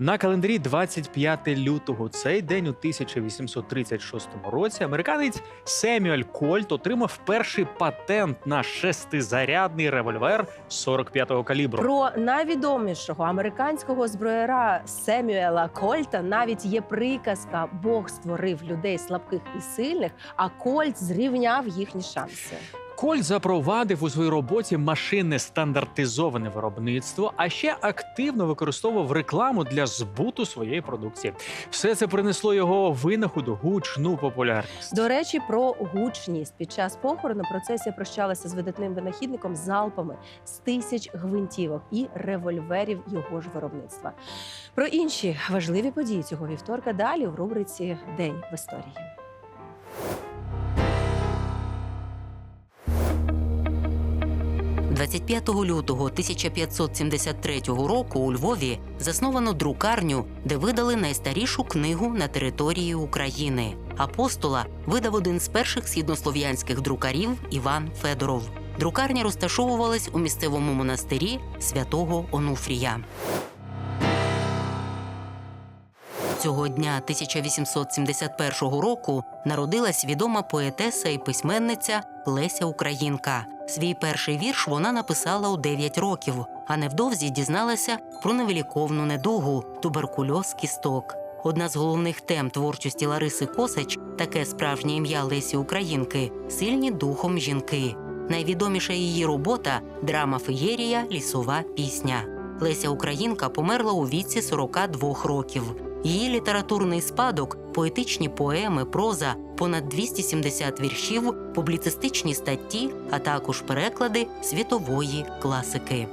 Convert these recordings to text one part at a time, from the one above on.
На календарі 25 лютого цей день у 1836 році американець Семюель Кольт отримав перший патент на шестизарядний револьвер 45-го калібру. Про найвідомішого американського зброяра Семюела Кольта навіть є приказка: Бог створив людей слабких і сильних, а Кольт зрівняв їхні шанси. Кольт запровадив у своїй роботі машинне стандартизоване виробництво, а ще активно використовував рекламу для збуту своєї продукції. Все це принесло його винаходу гучну популярність. До речі, про гучність під час похорону процесія прощалася з видатним винахідником залпами з тисяч гвинтівок і револьверів його ж виробництва. Про інші важливі події цього вівторка далі в рубриці День в історії. – 25 лютого 1573 року у Львові засновано друкарню, де видали найстарішу книгу на території України. Апостола видав один з перших східнослов'янських друкарів Іван Федоров. Друкарня розташовувалась у місцевому монастирі святого Онуфрія. Цього дня 1871 року народилась відома поетеса і письменниця Леся Українка. Свій перший вірш вона написала у 9 років, а невдовзі дізналася про невиліковну недугу туберкульоз кісток. Одна з головних тем творчості Лариси Косач, таке справжнє ім'я Лесі Українки, сильні духом жінки. Найвідоміша її робота драма феєрія Лісова пісня. Леся Українка померла у віці 42 років. Її літературний спадок, поетичні поеми, проза, понад 270 віршів, публіцистичні статті, а також переклади світової класики.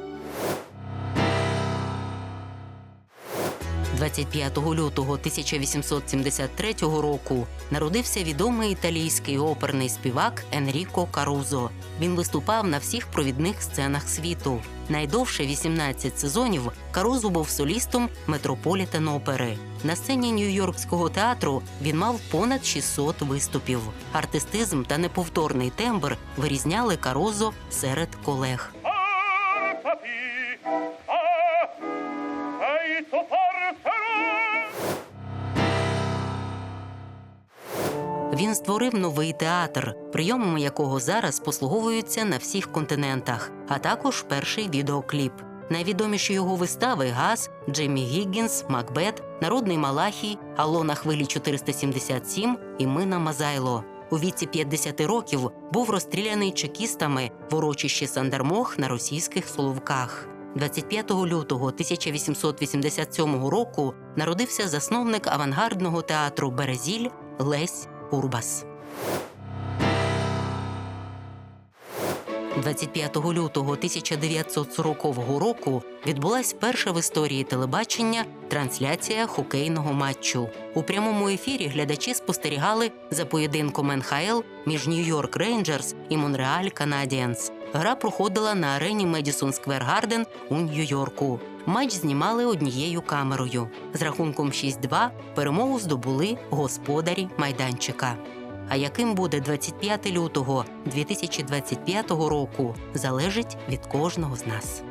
25 лютого 1873 року народився відомий італійський оперний співак Енріко Карузо. Він виступав на всіх провідних сценах світу. Найдовше 18 сезонів Карузо був солістом Метрополітен опери. На сцені Нью-Йоркського театру він мав понад 600 виступів. Артистизм та неповторний тембр вирізняли Карузо серед колег. Він створив новий театр, прийомами якого зараз послуговуються на всіх континентах, а також перший відеокліп. Найвідоміші його вистави Газ, Джеммі Гіггінс, Макбет, Народний Малахій, Алло на хвилі 477 і Мина Мазайло. У віці 50 років був розстріляний чекістами в урочищі Сандармох на російських Соловках. 25 лютого 1887 року народився засновник авангардного театру Березіль Лесь Урбас. 25 лютого 1940 року відбулась перша в історії телебачення трансляція хокейного матчу. У прямому ефірі глядачі спостерігали за поєдинком НХЛ між Нью-Йорк Рейнджерс і Монреаль Канадіенс. Гра проходила на арені Медісон Сквер Гарден у Нью-Йорку. Матч знімали однією камерою. З рахунком 6-2 перемогу здобули господарі майданчика. А яким буде 25 лютого 2025 року, залежить від кожного з нас.